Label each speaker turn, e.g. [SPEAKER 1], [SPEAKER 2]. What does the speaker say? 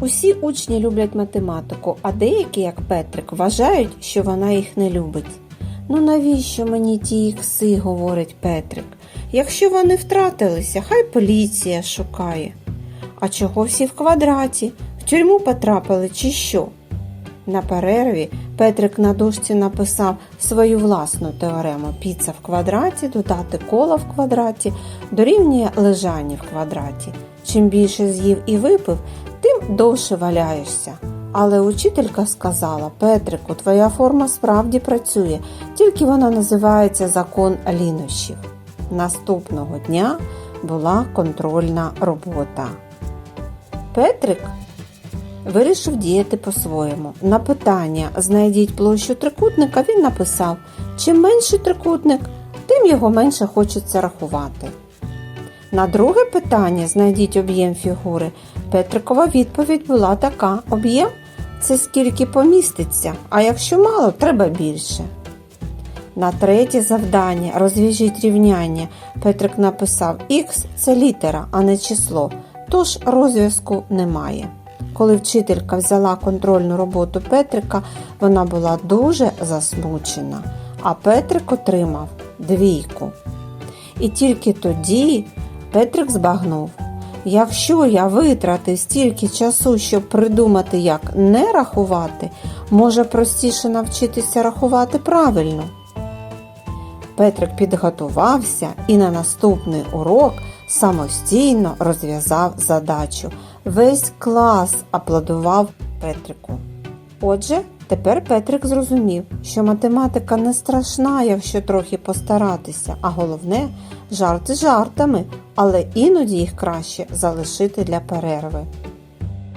[SPEAKER 1] Усі учні люблять математику, а деякі, як Петрик, вважають, що вона їх не любить. Ну навіщо мені ті ікси, говорить Петрик. Якщо вони втратилися, хай поліція шукає. А чого всі в квадраті? В тюрму потрапили чи що? На перерві Петрик на дошці написав свою власну теорему піца в квадраті, додати кола в квадраті, дорівнює лежання в квадраті. Чим більше з'їв і випив, довше валяєшся. Але учителька сказала: Петрику, твоя форма справді працює, тільки вона називається закон лінощів. Наступного дня була контрольна робота. Петрик вирішив діяти по-своєму. На питання знайдіть площу трикутника він написав: чим менший трикутник, тим його менше хочеться рахувати. На друге питання знайдіть об'єм фігури. Петрикова відповідь була така: об'єм це скільки поміститься, а якщо мало, треба більше. На третє завдання розв'яжіть рівняння. Петрик написав Х це літера, а не число, тож розв'язку немає. Коли вчителька взяла контрольну роботу Петрика, вона була дуже засмучена, а Петрик отримав двійку. І тільки тоді Петрик збагнув, якщо я витратив стільки часу, щоб придумати, як не рахувати, може простіше навчитися рахувати правильно. Петрик підготувався і на наступний урок самостійно розв'язав задачу. Весь клас аплодував Петрику. Отже, тепер Петрик зрозумів, що математика не страшна, якщо трохи постаратися, а головне жарти жартами, але іноді їх краще залишити для перерви.